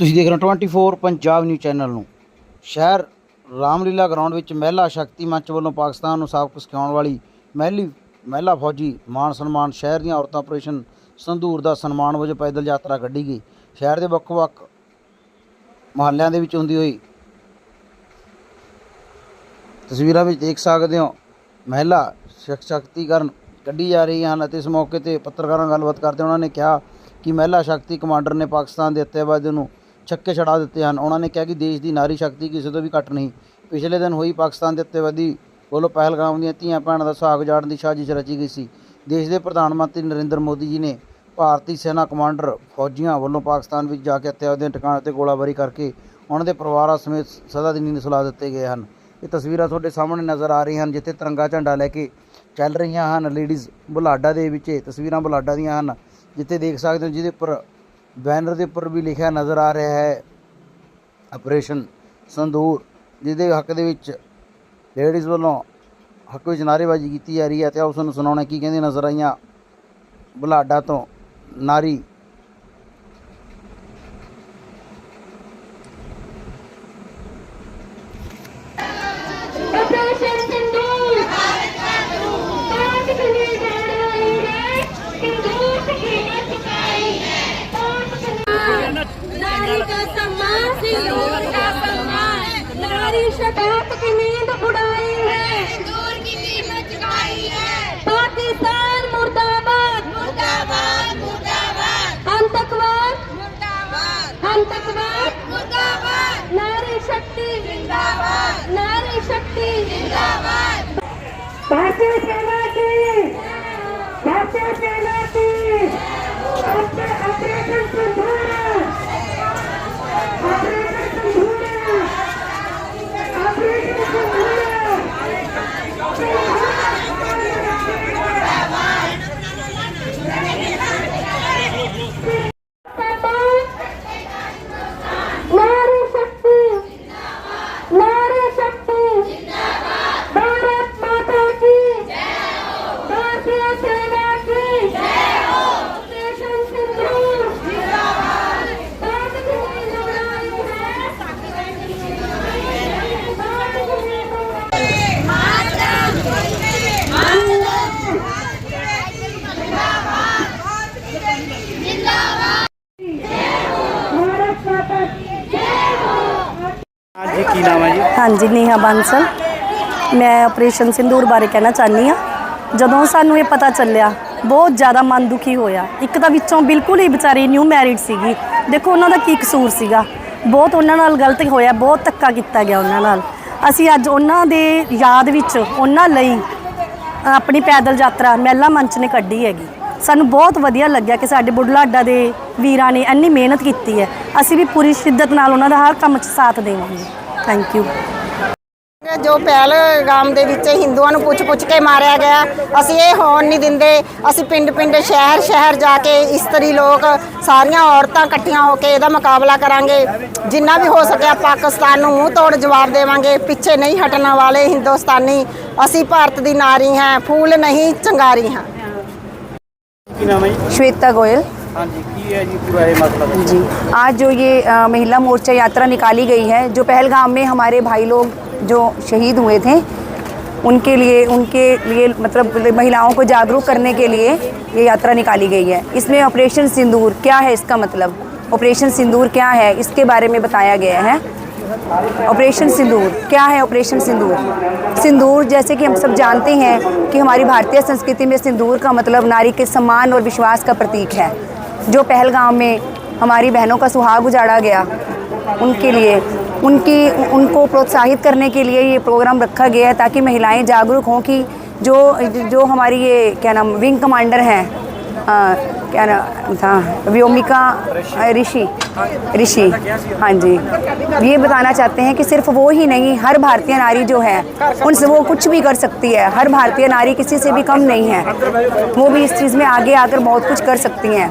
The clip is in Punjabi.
ਤੁਸੀਂ ਦੇਖ ਰਹੇ ਹੋ 24 ਪੰਜਾਬ ਨਿਊਜ਼ ਚੈਨਲ ਨੂੰ। ਸ਼ਹਿਰ ਰਾਮਲੀਲਾ ਗਰਾਊਂਡ ਵਿੱਚ ਮਹਿਲਾ ਸ਼ਕਤੀ ਮੰਚ ਵੱਲੋਂ ਪਾਕਿਸਤਾਨ ਨੂੰ ਸਬਕ ਸਿਖਾਉਣ ਵਾਲੀ ਮਹਿਲੀ ਮਹਿਲਾ ਫੌਜੀ ਮਾਨ ਸਨਮਾਨ ਸ਼ਹਿਰ ਦੀਆਂ ਔਰਤਾਂ ਆਪਰੇਸ਼ਨ ਸੰਧੂਰ ਦਾ ਸਨਮਾਨ ਵਜੋਂ ਪੈਦਲ ਯਾਤਰਾ ਕੱਢੀ ਗਈ। ਸ਼ਹਿਰ ਦੇ ਵੱਖ-ਵੱਖ ਮੁਹੱਲਿਆਂ ਦੇ ਵਿੱਚ ਹੁੰਦੀ ਹੋਈ ਤਸਵੀਰਾਂ ਵਿੱਚ ਦੇਖ ਸਕਦੇ ਹੋ ਮਹਿਲਾ ਸ਼ਕਤੀਕਰਨ ਕੱਢੀ ਜਾ ਰਹੀ ਹਨ ਅਤੇ ਇਸ ਮੌਕੇ ਤੇ ਪੱਤਰਕਾਰਾਂ ਨਾਲ ਗੱਲਬਾਤ ਕਰਦੇ ਉਹਨਾਂ ਨੇ ਕਿਹਾ ਕਿ ਮਹਿਲਾ ਸ਼ਕਤੀ ਕਮਾਂਡਰ ਨੇ ਪਾਕਿਸਤਾਨ ਦੇ ਅੱਤਿਆਵਾਦੀਆਂ ਨੂੰ ਛੱਕੇ ਛੜਾ ਦਿੱਤੇ ਹਨ। ਉਹਨਾਂ ਨੇ ਕਿਹਾ ਕਿ ਦੇਸ਼ ਦੀ ਨਾਰੀ ਸ਼ਕਤੀ ਕਿਸੇ ਤੋਂ ਵੀ ਘੱਟ ਨਹੀਂ। ਪਿਛਲੇ ਦਿਨ ਹੋਈ ਪਾਕਿਸਤਾਨ ਦੇ ਅੱਤਿਆਵਾਦੀ ਵੱਲੋਂ ਪਹਿਲਗਾਮ ਦੀਆਂ ਧੀਆਂ ਭੈਣਾਂ ਦਾ ਸੁਹਾਗ ਜਾਣ ਦੀ ਸਾਜ਼ਿਸ਼ ਰਚੀ ਗਈ ਸੀ। ਦੇਸ਼ ਦੇ ਪ੍ਰਧਾਨ ਮੰਤਰੀ ਨਰਿੰਦਰ ਮੋਦੀ ਜੀ ਨੇ ਭਾਰਤੀ ਸੈਨਾ ਕਮਾਂਡਰ ਫੌਜੀਆਂ ਵੱਲੋਂ ਪਾਕਿਸਤਾਨ ਵਿੱਚ ਜਾ ਕੇ ਅੱਤਿਆਵਾਦੀਆਂ ਟਿਕਾਣੇ ਤੇ ਗੋਲਾਬਾਰੀ ਕਰਕੇ ਉਹਨਾਂ ਦੇ ਪਰਿਵਾਰਾਂ ਸਮੇਤ ਸਦਾ ਦੀ ਨੀਂਦ ਸੁਲਾ ਦਿੱਤੇ ਗਏ ਹਨ। ਇਹ ਤਸਵੀਰਾਂ ਤੁਹਾਡੇ ਸਾਹਮਣੇ ਨਜ਼ਰ ਆ ਰਹੀਆਂ ਹਨ, ਜਿੱਥੇ ਤਿਰੰਗਾ ਝੰਡਾ ਲੈ ਕੇ ਚੱਲ ਰਹੀਆਂ ਹਨ। ਲੇਡੀਜ਼ ਬੁਲਾਡਾ ਦੇ ਵਿੱਚ ਇਹ ਤਸਵੀਰਾਂ ਬੁਲਾਡਾ ਦੀਆਂ ਹਨ, ਜਿੱਥੇ ਦੇਖ ਸਕਦੇ ਹੋ ਜਿਹਦੇ ਉੱਪਰ ਬੈਨਰ ਦੇ ਉੱਪਰ ਵੀ ਲਿਖਿਆ ਨਜ਼ਰ ਆ ਰਿਹਾ ਹੈ ਆਪਰੇਸ਼ਨ ਸੰਦੂਰ ਜਿਹਦੇ ਹੱਕ ਦੇ ਵਿੱਚ ਲੇਡੀਜ਼ ਵੱਲੋਂ ਹੱਕ ਵਿੱਚ ਨਾਅਰੇਬਾਜ਼ੀ ਕੀਤੀ ਜਾ ਰਹੀ ਹੈ ਤੇ ਆਓ ਤੁਹਾਨੂੰ ਸੁਣਾਉਣਾ ਕੀ ਕਹਿੰਦੇ ਨਜ਼ਰ ਆਈਆਂ ਬੁਲਾਡਾ ਤੋਂ ਨਾਰੀ सम्मान का सम्मान नारी शताब्द की नींद उड़ाई है सिंदूर की कीमत चुकाई है पाकिस्तान मुर्दाबाद। मुर्दाबाद मुर्दाबाद। आतंकवाद मुर्दाबाद। आतंकवाद मुर्दाबाद। नारी शक्ति। जिंदाबाद। नारी शक्ति। जिंदाबाद। भारतीय सेना की। भारतीय सेना की। अपने ऑपरेशन ਕੀ ਨਾਮ ਹੈ ਜੀ? ਹਾਂਜੀ, ਨੇਹਾ ਬਾਂਸਲ। ਮੈਂ ਆਪਰੇਸ਼ਨ ਸਿੰਦੂਰ ਬਾਰੇ ਕਹਿਣਾ ਚਾਹਨੀ ਆ ਜਦੋਂ ਸਾਨੂੰ ਇਹ ਪਤਾ ਚੱਲਿਆ, ਬਹੁਤ ਜ਼ਿਆਦਾ ਮਨ ਦੁਖੀ ਹੋਇਆ। ਇੱਕ ਤਾਂ ਵਿੱਚੋਂ ਬਿਲਕੁਲ ਹੀ ਵਿਚਾਰੀ ਨਿਊ ਮੈਰਿਡ ਸੀਗੀ। ਦੇਖੋ, ਉਹਨਾਂ ਦਾ ਕੀ ਕਸੂਰ ਸੀਗਾ? ਬਹੁਤ ਉਹਨਾਂ ਨਾਲ ਗਲਤ ਹੋਇਆ, ਬਹੁਤ ਧੱਕਾ ਕੀਤਾ ਗਿਆ ਉਹਨਾਂ ਨਾਲ। ਅਸੀਂ ਅੱਜ ਉਹਨਾਂ ਦੇ ਯਾਦ ਵਿੱਚ, ਉਹਨਾਂ ਲਈ ਆਪਣੀ ਪੈਦਲ ਯਾਤਰਾ ਮਹਿਲਾ ਮੰਚ ਨੇ ਕੱਢੀ ਹੈਗੀ। ਸਾਨੂੰ ਬਹੁਤ ਵਧੀਆ ਲੱਗਿਆ ਕਿ ਸਾਡੇ ਬੁਢਲਾਡਾ ਦੇ ਵੀਰਾਂ ਨੇ ਇੰਨੀ ਮਿਹਨਤ ਕੀਤੀ ਹੈ। ਅਸੀਂ ਵੀ ਪੂਰੀ ਸ਼ਿੱਦਤ ਨਾਲ ਉਹਨਾਂ ਦਾ ਹਰ ਕੰਮ 'ਚ ਸਾਥ ਦੇਵਾਂਗੇ। ਥੈਂਕ ਯੂ ਜੋ ਪਹਿਲਗਾਮ ਦੇ ਵਿੱਚ ਹਿੰਦੂਆਂ ਨੂੰ ਪੁੱਛ-ਪੁੱਛ ਕੇ ਮਾਰਿਆ ਗਿਆ ਅਸੀਂ ਇਹ ਹੋਣ ਨਹੀਂ ਦਿੰਦੇ। ਅਸੀਂ ਪਿੰਡ-ਪਿੰਡ ਸ਼ਹਿਰ-ਸ਼ਹਿਰ ਜਾ ਕੇ ਇਸਤਰੀ ਲੋਕ ਸਾਰੀਆਂ ਔਰਤਾਂ ਇਕੱਠੀਆਂ ਹੋ ਕੇ ਇਹਦਾ ਮੁਕਾਬਲਾ ਕਰਾਂਗੇ। ਜਿੰਨਾ ਵੀ ਹੋ ਸਕਿਆ ਪਾਕਿਸਤਾਨ ਨੂੰ ਮੂੰਹ ਤੋੜ ਜਵਾਬ ਦੇਵਾਂਗੇ। ਪਿੱਛੇ ਨਹੀਂ ਹਟਣ ਵਾਲੇ ਹਿੰਦੁਸਤਾਨੀ ਅਸੀਂ ਭਾਰਤ ਦੀ ਨਾਰੀ ਹਾਂ ਫੂਲ ਨਹੀਂ ਚੰਗਾਰੀ ਹਾਂ। ਕੀ ਨਾਮ ਹੈ ਸ਼ਵੇਤਾ ਗੋਇਲ। हाँ जी की जी आज जो ये आ, महिला मोर्चा यात्रा निकाली गई है जो पहलगाम में हमारे भाई लोग जो शहीद हुए थे उनके लिए उनके लिए मतलब महिलाओं को जागरूक करने के लिए ये यात्रा निकाली गई है। इसमें ऑपरेशन सिंदूर क्या है इसका मतलब? ऑपरेशन सिंदूर क्या है? इसके बारे में बताया गया है। ऑपरेशन सिंदूर क्या है ऑपरेशन सिंदूर? सिंदूर जैसे कि हम सब जानते हैं कि हमारी भारतीय संस्कृति में सिंदूर का मतलब नारी के सम्मान और विश्वास का प्रतीक है। जो पहलगाम में हमारी बहनों का सुहाग उजाड़ा गया, उनके लिए, उनकी, उनको प्रोत्साहित करने के लिए ये प्रोग्राम रखा गया है ताकि महिलाएँ जागरूक हों कि जो जो हमारी ये, क्या नाम विंग कमांडर हैं क्या नाम था, व्योमिका ऋषि ऋषि हाँ जी, ये बताना चाहते हैं कि सिर्फ़ वो ही नहीं, हर भारतीय नारी जो है उनसे वो कुछ भी कर सकती है, हर भारतीय नारी किसी से भी कम नहीं है, वो भी इस चीज़ में आगे आकर बहुत कुछ कर सकती हैं।